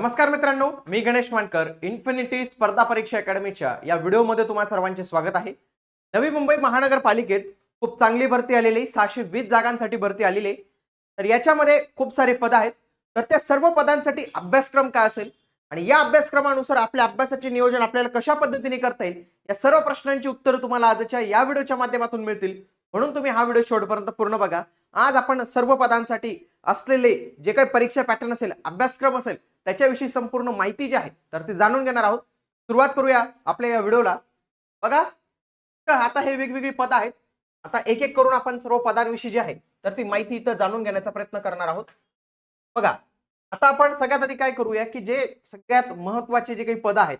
नमस्कार मित्रांनो मी गणेश मानकर इन्फिनिटी स्पर्धा परीक्षा अकॅडमीच्या या व्हिडिओमध्ये तुम्हाला सर्वांचे स्वागत आहे. नवी मुंबई महानगरपालिकेत खूप चांगली भरती आलेली सहाशे वीस जागांसाठी भरती आलेली. तर याच्यामध्ये खूप सारे पद आहेत. तर त्या सर्व पदांसाठी अभ्यासक्रम काय असेल? आणि या अभ्यासक्रमानुसार आपल्या अभ्यासाचे नियोजन आपल्याला कशा पद्धतीने करता येईल? या सर्व प्रश्नांची उत्तरं तुम्हाला आजच्या या व्हिडिओच्या माध्यमातून मिळतील. म्हणून तुम्ही हा व्हिडिओ शेवटपर्यंत पूर्ण बघा. आज आपण सर्व पदांसाठी असलेले जे काही परीक्षा पॅटर्न असेल अभ्यासक्रम असेल त्याच्याविषयी संपूर्ण माहिती जी आहे तर ती जाणून घेणार आहोत. सुरुवात करूया आपल्या या व्हिडिओला. बघा तर आता हे वेगवेगळी पद आहेत. आता एक एक करून आपण सर्व पदांविषयी जी आहे तर ती माहिती इथं जाणून घेण्याचा प्रयत्न करणार आहोत. बघा आता आपण सगळ्यात आधी काय करूया की जे सगळ्यात महत्त्वाचे जे काही पद आहेत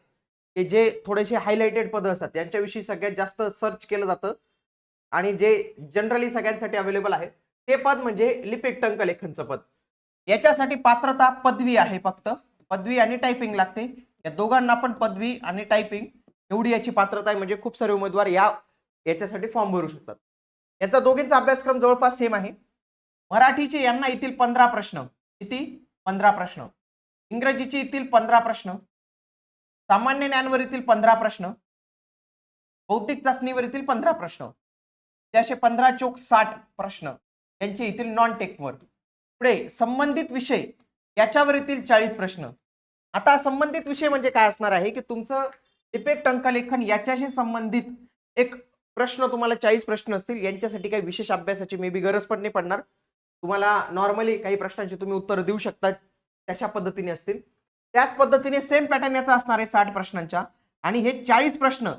की जे थोडेसे हायलाइटेड पद असतात त्यांच्याविषयी सगळ्यात जास्त सर्च केलं जातं. आणि जे जनरली सगळ्यांसाठी अवेलेबल आहे ते पद म्हणजे लिपिक टंकलेखनचं पद. याच्यासाठी पात्रता पदवी आहे फक्त. पदवी आणि टायपिंग लागते. या दोघांना पण पदवी आणि टायपिंग एवढी याची पात्रता आहे म्हणजे खूप सारे उमेदवार या याच्यासाठी फॉर्म भरू शकतात. याचा दोघींचा अभ्यासक्रम जवळपास सेम आहे. मराठीचे यांना येथील पंधरा प्रश्न. किती? पंधरा प्रश्न. इंग्रजीचे येथील पंधरा प्रश्न. सामान्य ज्ञानवर येथील पंधरा प्रश्न. बौद्धिक चाचणीवर येथील पंधरा प्रश्न. त्याशे असे पंधरा चोक साठ प्रश्न. यांचे येथील नॉन टेकवर पुढे संबंधित विषय. याच्यावर येतील चाळीस प्रश्न. आता संबंधित विषय म्हणजे काय असणार आहे? की तुमचं इफेक्ट टंकलेखन याच्याशी संबंधित एक प्रश्न तुम्हाला चाळीस प्रश्न असतील. यांच्यासाठी काही विशेष अभ्यासाची मे बी गरज पण नाही पडणार. तुम्हाला नॉर्मली काही प्रश्नांची तुम्ही उत्तर देऊ शकता. तशा पद्धतीने असतील. त्याच पद्धतीने सेम पॅटर्न याचा असणार आहे साठ प्रश्नांच्या. आणि हे चाळीस प्रश्न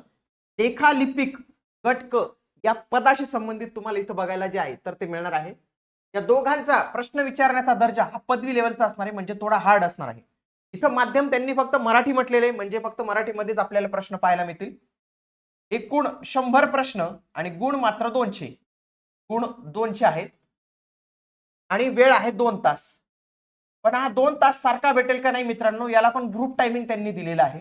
लेखालिपिक गटक या पदाशी संबंधित तुम्हाला इथं बघायला जे आहे तर ते मिळणार आहे. या दोघांचा प्रश्न विचारण्याचा दर्जा हा पदवी लेवलचा असणार आहे म्हणजे थोडा हार्ड असणार आहे. इथं माध्यम त्यांनी फक्त मराठी म्हटलेले आहे, म्हणजे फक्त मराठीमध्येच आपल्याला प्रश्न पाहायला मिळतील. एकूण शंभर प्रश्न आणि गुण मात्र दोनशे. गुण दोनशे आहेत. आणि वेळ आहे दोन तास. पण हा दोन तास सारखा भेटेल का नाही मित्रांनो याला पण ग्रुप टायमिंग त्यांनी दिलेला आहे.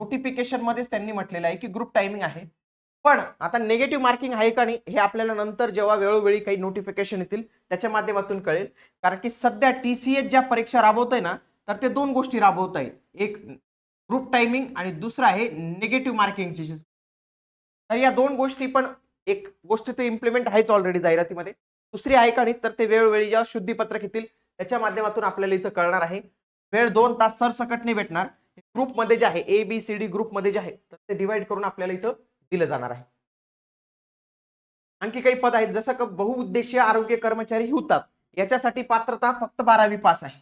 नोटिफिकेशन मध्येच त्यांनी म्हटलेलं आहे की ग्रुप टायमिंग आहे. पण आता निगेटिव्ह मार्किंग आहे का नाही हे आपल्याला नंतर जेव्हा वेळोवेळी काही नोटिफिकेशन येतील त्याच्या माध्यमातून कळेल. कारण की सध्या टी सी एच ज्या परीक्षा राबवत आहे ना तर ते दोन गोष्टी राबवत आहे एक ग्रुप टायमिंग आणि दुसरं आहे निगेटिव्ह मार्किंगची तर या दोन गोष्टी पण एक गोष्ट ते इम्प्लिमेंट आहेच ऑलरेडी जाहिरातीमध्ये. दुसरी आहे का नाही तर ते वेळोवेळी जेव्हा शुद्धीपत्रक येतील त्याच्या माध्यमातून आपल्याला इथं कळणार आहे. वेळ दोन तास सरसकट नाही भेटणार ग्रुपमध्ये जे आहे ए बी सी डी ग्रुपमध्ये जे आहे तर ते डिवाइड करून आपल्याला इथं दिलं जाणार आहे. आणखी काही पद आहेत जसं का बहुउद्देशीय आरोग्य कर्मचारी होतात याच्यासाठी पात्रता फक्त बारावी पास आहे.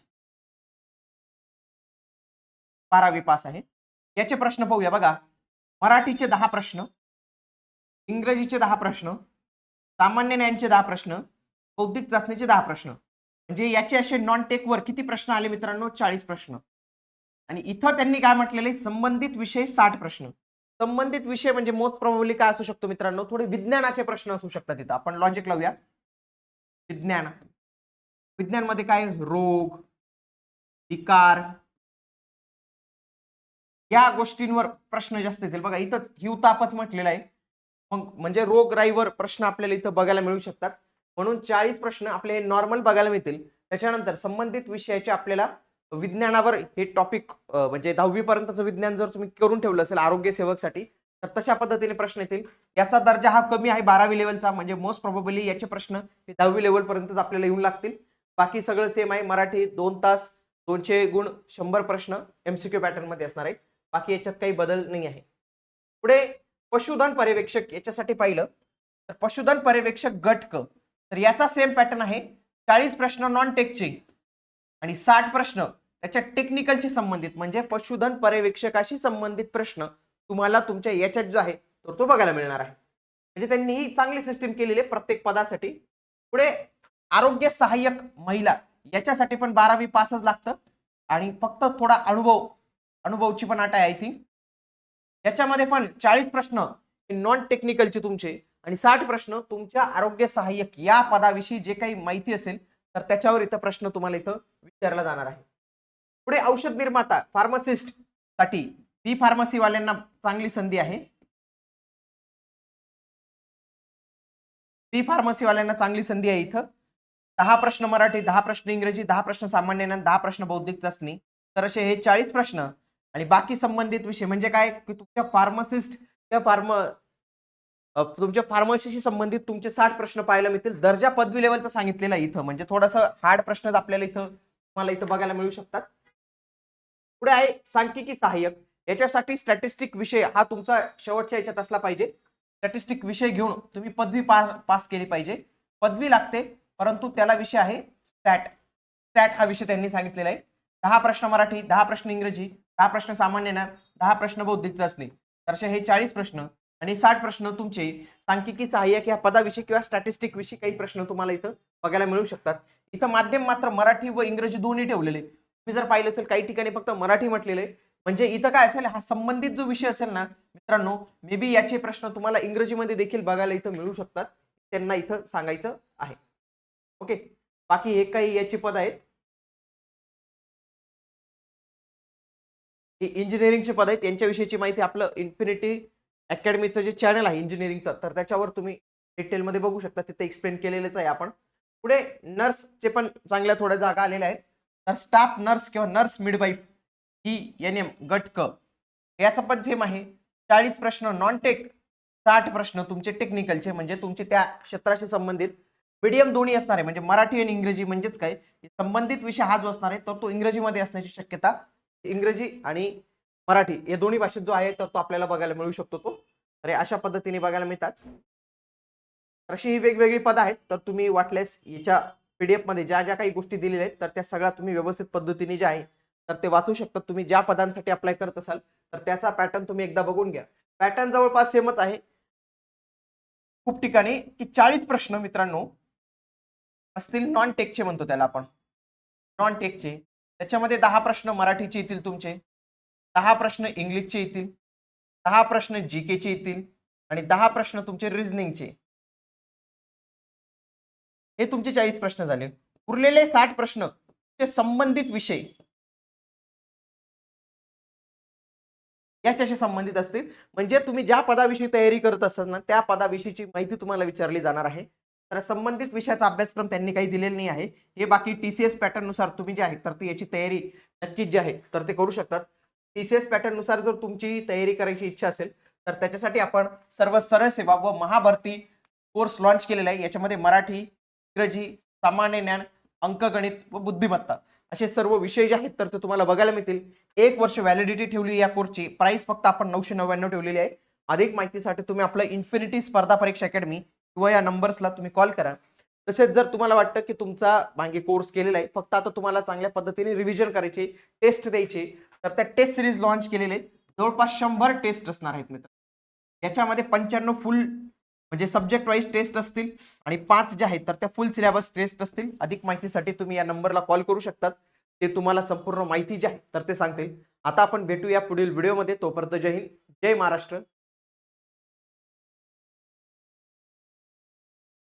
बारावी पास आहे. याचे प्रश्न पाहूया बघा. मराठीचे दहा प्रश्न इंग्रजीचे दहा प्रश्न सामान्य ज्ञानचे दहा प्रश्न बौद्धिक चाचणीचे दहा प्रश्न. म्हणजे याचे असे नॉन टेकवर किती प्रश्न आले मित्रांनो? चाळीस प्रश्न. आणि इथं त्यांनी काय म्हटलेले? संबंधित विषय साठ प्रश्न. संबंधित विषय म्हणजे मोस्ट प्रॉब्ली काय असू शकतो मित्रांनो? थोडे विज्ञानाचे प्रश्न असू शकतात तिथं. आपण लॉजिक लावूया. विज्ञान. विज्ञानमध्ये काय? रोग विकार. या गोष्टींवर प्रश्न जास्त येतील. बघा इथंच हिवतापच म्हटलेला आहे. मग म्हणजे रोगराईवर प्रश्न आपल्याला इथं बघायला मिळू शकतात. म्हणून चाळीस प्रश्न आपले नॉर्मल बघायला मिळतील. त्याच्यानंतर संबंधित विषयाचे आपल्याला विज्ञानावर हे टॉपिक म्हणजे दहावीपर्यंतचं विज्ञान जर तुम्ही करून ठेवलं असेल आरोग्य सेवकसाठी तर तशा पद्धतीने प्रश्न येतील. याचा दर्जा हा कमी आहे बारावी लेवलचा म्हणजे मोस्ट प्रॉबेबली याचे प्रश्न हे दहावी लेवलपर्यंतच आपल्याला येऊन लागतील. बाकी सगळं सेम आहे. मराठी दोन तास दोनशे गुण शंभर प्रश्न एमसीक्यू पॅटर्नमध्ये असणार आहे बाकी याच्यात काही बदल नाही आहे. पुढे पशुधन पर्यवेक्षक याच्यासाठी पाहिलं तर पशुधन पर्यवेक्षक गट क तर याचा सेम पॅटर्न आहे. चाळीस प्रश्न नॉन टेकचे आणि साठ प्रश्न त्याच्या टेक्निकलशी संबंधित म्हणजे पशुधन पर्यवेक्षकाशी संबंधित प्रश्न तुम्हाला तुमच्या याच्यात जो आहे तर तो बघायला मिळणार आहे. म्हणजे त्यांनी ही चांगली सिस्टीम केलेली आहे प्रत्येक पदासाठी. पुढे आरोग्य सहाय्यक महिला याच्यासाठी पण बारावी पासच लागतं. आणि फक्त थोडा अनुभव अनुभवची पण अट आहे आय थिंक याच्यामध्ये पण चाळीस प्रश्न नॉन टेक्निकलचे तुमचे आणि साठ प्रश्न तुमच्या आरोग्य सहाय्यक या पदाविषयी जे काही माहिती असेल तर त्याच्यावर इथं प्रश्न तुम्हाला इथं विचारला जाणार आहे. पुढे औषध निर्माता फार्मासिस्टसाठी बी फार्मसी वाल्यांना चांगली संधी आहे. बी फार्मसी वाल्यांना चांगली संधी आहे इथं. दहा प्रश्न मराठी दहा प्रश्न इंग्रजी दहा प्रश्न सामान्य ज्ञान दहा प्रश्न बौद्धिक चाचणी. तर असे हे चाळीस प्रश्न आणि बाकी संबंधित विषय म्हणजे काय? की तुमच्या फार्मसिस्ट किंवा फार्म तुमच्या फार्मसीशी संबंधित तुमचे साठ प्रश्न पाहायला मिळतील. दर्जा पदवी लेवलचा सांगितलेला इथं. म्हणजे थोडंसं हार्ड प्रश्न आपल्याला इथं तुम्हाला इथं बघायला मिळू शकतात. पुढे आहे सांख्यिकी सहाय्यक. याच्यासाठी स्टॅटिस्टिक विषय हा तुमचा शेवटच्या याच्यात असला पाहिजे. स्टॅटिस्टिक विषय घेऊन तुम्ही पदवी पा पास केली पाहिजे. पदवी लागते परंतु त्याला विषय आहे स्टॅट स्टॅट हा विषय त्यांनी सांगितलेला आहे. दहा प्रश्न मराठी दहा प्रश्न इंग्रजी दहा प्रश्न सामान्य ज्ञान दहा प्रश्न बौद्धिक चाचणी. तर असे हे चाळीस प्रश्न आणि साठ प्रश्न तुमचे सांख्यिकी सहाय्यक या पदाविषयी किंवा स्टॅटिस्टिक विषयी काही प्रश्न तुम्हाला इथं बघायला मिळू शकतात. इथं माध्यम मात्र मराठी व इंग्रजी दोन्ही ठेवलेले. जर पाहिलं असेल काही ठिकाणी फक्त मराठी म्हटलेले म्हणजे इथं काय असेल हा संबंधित जो विषय असेल ना मित्रांनो मे बी याचे प्रश्न तुम्हाला इंग्रजीमध्ये देखील बघायला इथं मिळू शकतात. त्यांना इथं सांगायचं आहे. ओके? बाकी हे काही याची पद आहेत. इंजिनिअरिंगचे पद आहेत. यांच्याविषयीची माहिती आपलं इन्फिनिटी अकॅडमीचं जे चॅनल आहे इंजिनिअरिंगचं तर त्याच्यावर तुम्ही डिटेलमध्ये बघू शकता. तिथे एक्सप्लेन केलेलंच आहे आपण. पुढे नर्सचे पण चांगल्या थोड्या जागा आलेल्या आहेत. तर स्टाफ नर्स किंवा नर्स मिडवाईफ ही एन एम गट क याचं पण सेम आहे. चाळीस प्रश्न नॉन टेक साठ प्रश्न तुमचे टेक्निकलचे म्हणजे तुमचे त्या क्षेत्राशी संबंधित. मीडियम दोन्ही असणार आहे म्हणजे मराठी आणि इंग्रजी म्हणजेच काय? संबंधित विषय हा जो असणार आहे तर तो इंग्रजीमध्ये असण्याची शक्यता. इंग्रजी आणि मराठी या दोन्ही भाषेत जो आहे तर तो आपल्याला बघायला मिळू शकतो तो. तर अशा पद्धतीने बघायला मिळतात. तर अशी ही वेगवेगळी पदं आहेत तर तुम्ही वाटल्यास याच्या पीडीएफमध्ये ज्या ज्या काही गोष्टी दिलेल्या आहेत तर त्या सगळ्या तुम्ही व्यवस्थित पद्धतीने ज्या आहे तर ते वाचू शकतात तुम्ही ज्या पदांसाठी अप्लाय करत असाल तर त्याचा पॅटर्न तुम्ही एकदा बघून घ्या. पॅटर्न जवळपास सेमच आहे. खूप ठिकाणी की चाळीस प्रश्न मित्रांनो असतील नॉन टेकचे म्हणतो त्याला आपण. नॉन टेकचे त्याच्यामध्ये दहा प्रश्न मराठीचे येतील तुमचे. दहा प्रश्न इंग्लिशचे येतील. दहा प्रश्न जी केचे येतील. आणि दहा प्रश्न तुमचे रिझनिंगचे हे तुमचे चाळीस प्रश्न झाले. उरलेले साठ प्रश्न ते संबंधित विषय. याच्याशी संबंधित असतील. म्हणजे तुम्ही ज्या पदाविषयी तयारी करत असाल ना त्या पदाविषयीची माहिती तुम्हाला विचारली जाणार आहे. तर संबंधित विषयाचा अभ्यासक्रम त्यांनी काही दिलेला नाही आहे. हे बाकी टी सी एस पॅटर्ननुसार तुम्ही जे आहे तर ती याची तयारी नक्कीच जी आहे तर ते करू शकतात. टी सी एस पॅटर्ननुसार जर तुमची तयारी करायची इच्छा असेल तर त्याच्यासाठी आपण सर्व सरळ सेवा व महाभरती कोर्स लॉन्च केलेला आहे. याच्यामध्ये मराठी इंग्रजी सामान्य ज्ञान अंकगणित व बुद्धिमत्ता असे सर्व विषय जे आहेत तर ते तुम्हाला बघायला मिळतील. एक वर्ष व्हॅलिडिटी ठेवली या कोर्सची प्राइस फक्त आपण नऊशे नव्याण्णव ठेवलेली आहे. अधिक माहितीसाठी तुम्ही आपलं इन्फिनिटी स्पर्धा परीक्षा अकॅडमी किंवा या नंबर्सला तुम्ही कॉल करा. तसेच जर तुम्हाला वाटतं की तुमचा मागे कोर्स केलेला आहे फक्त आता तुम्हाला चांगल्या पद्धतीने रिव्हिजन करायचे टेस्ट द्यायची तर त्या टेस्ट सिरीज लॉन्च केलेले जवळपास शंभर टेस्ट असणार आहेत मित्र. याच्यामध्ये पंच्याण्णव फुल म्हणजे सब्जेक्ट वाईज टेस्ट असतील आणि पाच ज्या आहेत तर त्या फुल सिलेबस टेस्ट असतील. अधिक माहितीसाठी तुम्ही या नंबरला कॉल करू शकतात. ते तुम्हाला संपूर्ण माहिती जी आहे तर ते सांगतील. आता आपण भेटूया पुढील व्हिडिओमध्ये तोपर्यंत जय हिंद जय महाराष्ट्र.